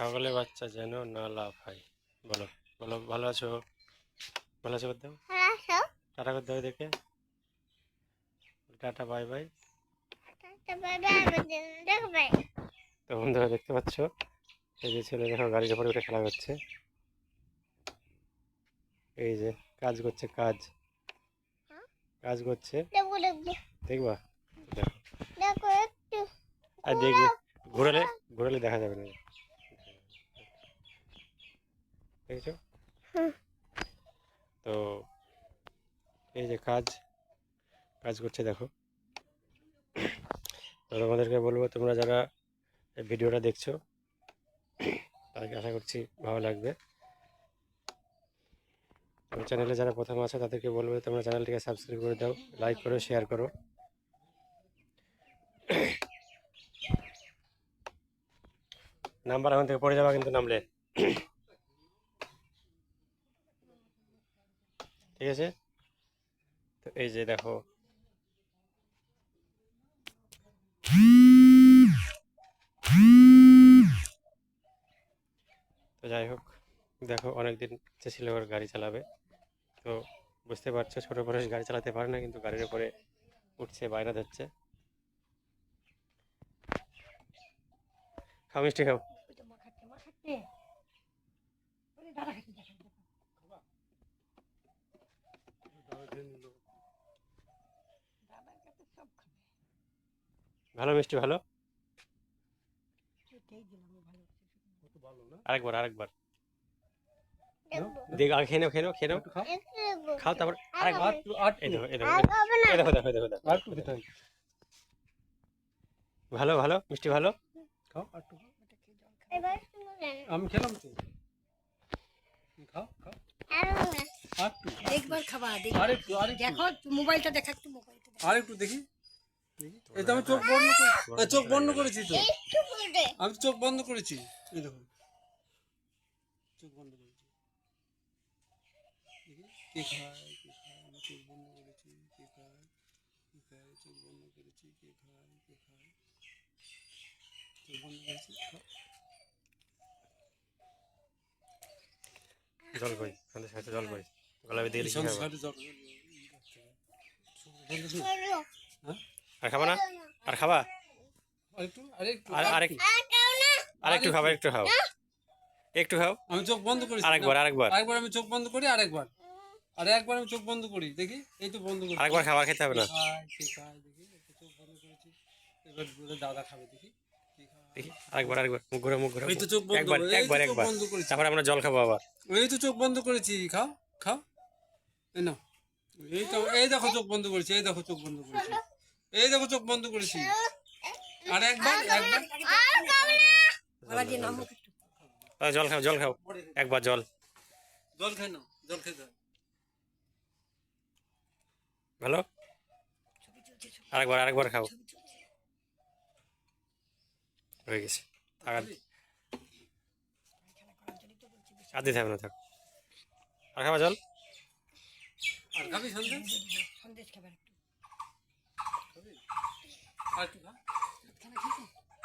ছাগলের বাচ্চা যেন না লাফায় বলো বলো ভালো আছো? ভালো আছো করতে টাটা করতে হবে দেখে টাটা বাই বাই তো বন্ধুরা দেখতে পাচ্ছ? এই যে ছেলে দেখো গাড়ির উপরে উঠে খেলা করছে। এই যে কাজ করছে কাজ। হ্যাঁ? কাজ করছে। দেখব দেখো আর দেখবে ঘোরালে ঘোরালে দেখা যাবে না। দেখেছ তো এই যে কাজ কাজ করছে দেখো। তো তোমাদেরকে বলব তোমরা যারা ভিডিওটা দেখছ তাদেরকে আশা করছি ভালো লাগবে। আমার চ্যানেলে যারা প্রথম আছে তাদেরকে বলব তোমরা চ্যানেলটিকে সাবস্ক্রাইব করে দাও লাইক করো শেয়ার করো। নাম্বার এখন থেকে পড়ে যাবা কিন্তু নামলে। ঠিক আছে? তো এই যে দেখো। তো যাই হোক, দেখো অনেকদিন ইচ্ছে ছিল ওর গাড়ি চালাবে। তো বুঝতে পারছ, ছোটো বয়স গাড়ি চালাতে পারে না, কিন্তু গাড়ির উপরে উঠছে বাইরে ধরছে। খাও মিষ্টি খাও। ভালো মিষ্টি ভালো? আরেকবার আরেকবার। দেখ আগে খেয়ে নাও খেয়ে নাও খেয়ে নাও। খাও। তারপর আরেকবার। এই দেখো এই দেখো আর খাব এই দেখো দেখো দেখো দেখো। আর একটু খেতে ভালো ভালো মিষ্টি ভালো? খাও আমি খেলাম তো। খাও খাও। আর না। আর একটু। একবার খাবা দেখ। মোবাইলটা দেখা একটু মোবাইলটা দেখো। আর একটু দেখি দেখি। এই তো আমি চোখ বন্ধ করে চোখ বন্ধ করেছি তো। আমি চোখ বন্ধ করেছি। এই দেখো চোখ বন্ধ করেছি। কে খায় কে খায় আমি চোখ বন্ধ করেছি কে খায় কে খায় চোখ বন্ধ করেছি কে খায় কে খায়। চোখ বন্ধ করেছি জল কই সন্ধ্যে সাথে জল কই গলা বেঁধে গেলে কি সন্ধ্যে খাব? সাড়ে জল। আর খাবা না? আর খাবা? আর একটু আর একটু। আরেক আর খাও একটু খাও একটু খাও। একটু খাও। আমি চোখ বন্ধ করি আরেকবার আরেকবার আরেকবার আমি চোখ বন্ধ করি আরেকবার আর একবার আমি চোখ বন্ধ করি দেখি? এই তো বন্ধ করি। আরেকবার খাবার খেতে হবে না। দেখি একটু চোখ বন্ধ করেছি। এবার দাদা খাবে দেখি? দেখি আরেকবার আরেকবার। মুখ ঘুরে মুখ ঘুরে। এই তো চোখ বন্ধ একবার করে- একবার একবার। বন্ধ করেছি। তারপরে আমরা জল খাব আবার। এই তো চোখ বন্ধ করেছি খাও খাও। এই নাও। এই তো এই দেখো চোখ বন্ধ করেছি এই দেখো চোখ বন্ধ করেছি। এই দেখো চোখ বন্ধ করেছি। আর একবার একবার। জল খাও জল খাও। একবার জল। জল খাই নাও জল খেতে ভালো? আরেকবার আরেকবার খাও। হয়ে গেছে। আর দিতে হবে না থাক। আর খাবা জল? আর খাবি সন্ধ্যে সন্দেশ খাবার একটু আর একটু খা খানা খেয়েছে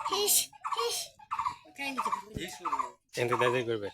হিস হিস করবে।